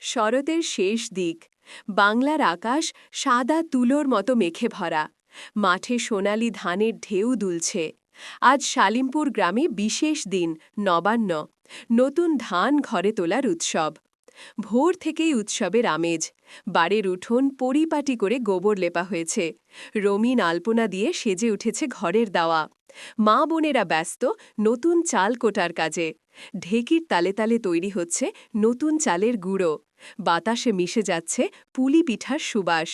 শরতের শেষ দিক। বাংলার আকাশ সাদা তুলোর মতো মেখে ভরা। মাঠে সোনালি ধানের ঢেউ দুলছে। আজ শালিমপুর গ্রামে বিশেষ দিন, নবান্ন। নতুন ধান ঘরে তোলার উৎসব। ভোর থেকেই উৎসবের আমেজ। বাড়ির উঠোন পরিপাটি করে গোবর লেপা হয়েছে। রঙিন আলপনা দিয়ে সেজে উঠেছে ঘরের দাওয়া। মা বোনেরা ব্যস্ত, নতুন চাল কোটার কাজে। ঢেকির তালে তালে তৈরি হচ্ছে নতুন চালের গুঁড়ো। বাতাসে মিশে যাচ্ছে পুলি পিঠার সুবাস।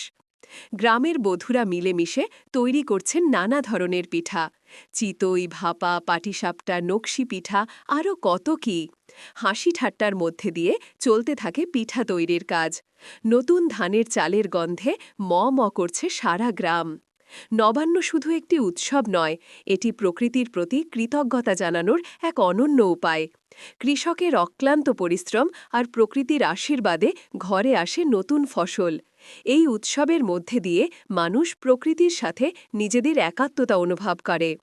গ্রামের বধুরা মিলেমিশে তৈরি করছেন নানা ধরনের পিঠা। চিতই, ভাপা, পাটিসাপটা, নকশি পিঠা আরও কত কি। হাসি ঠাট্টার মধ্যে দিয়ে চলতে থাকে পিঠা তৈরির কাজ। নতুন ধানের চালের গন্ধে ম ম করছে সারা গ্রাম। নবান্ন শুধু একটি উৎসব নয়, এটি প্রকৃতির প্রতি কৃতজ্ঞতা জানানোর এক অনন্য উপায়। কৃষকের অক্লান্ত পরিশ্রম আর প্রকৃতির আশীর্বাদে ঘরে আসে নতুন ফসল। এই উৎসবের মধ্যে দিয়ে মানুষ প্রকৃতির সাথে নিজেদের একাত্মতা অনুভব করে।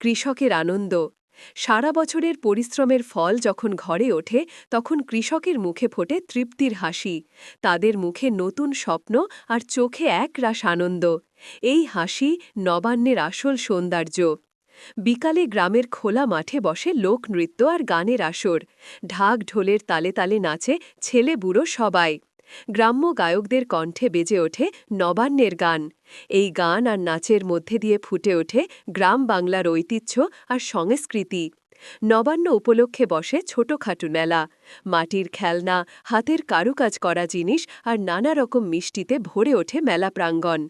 কৃষকের আনন্দ। সারা বছরের পরিশ্রমের ফল যখন ঘরে ওঠে, তখন কৃষকের মুখে ফোটে তৃপ্তির হাসি। তাদের মুখে নতুন স্বপ্ন আর চোখে এক রাস আনন্দ। এই হাসি নবান্নের আসল সৌন্দর্য। বিকালে গ্রামের খোলা মাঠে বসে লোকনৃত্য আর গানের আসর। ঢাক ঢোলের তালে তালে নাচে ছেলে বুড়ো সবাই। গ্রাম্য গায়কদের কণ্ঠে বেজে ওঠে নবান্নের গান। এই গান আর নাচের মধ্যে দিয়ে ফুটে ওঠে গ্রাম বাংলার ঐতিহ্য আর সংস্কৃতি। নবান্ন উপলক্ষে বসে ছোটখাটো মেলা। মাটির খেলনা, হাতের কারুকাজ করা জিনিস আর নানা রকম মিষ্টিতে ভরে ওঠে মেলা প্রাঙ্গণ।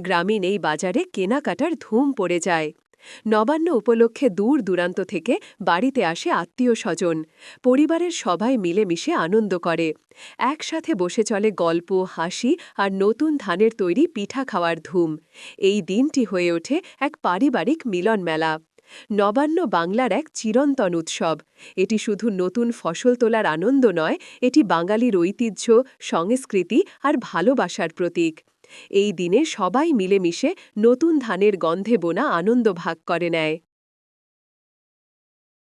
গ্রামীণ এই বাজারে কেনাকাটার ধুম পড়ে যায়। নবান্ন উপলক্ষে দূর দূরান্ত থেকে বাড়িতে আসে আত্মীয় স্বজন। পরিবারের সবাই মিলেমিশে আনন্দ করে। একসাথে বসে চলে গল্প, হাসি আর নতুন ধানের তৈরি পিঠা খাওয়ার ধুম। এই দিনটি হয়ে ওঠে এক পারিবারিক মিলন মেলা। নবান্ন বাংলার এক চিরন্তন উৎসব। এটি শুধু নতুন ফসল তোলার আনন্দ নয়, এটি বাঙালির ঐতিহ্য, সংস্কৃতি আর ভালোবাসার প্রতীক। এই দিনে সবাই মিলেমিশে নতুন ধানের গন্ধে বোনা আনন্দ ভাগ করে নেয়।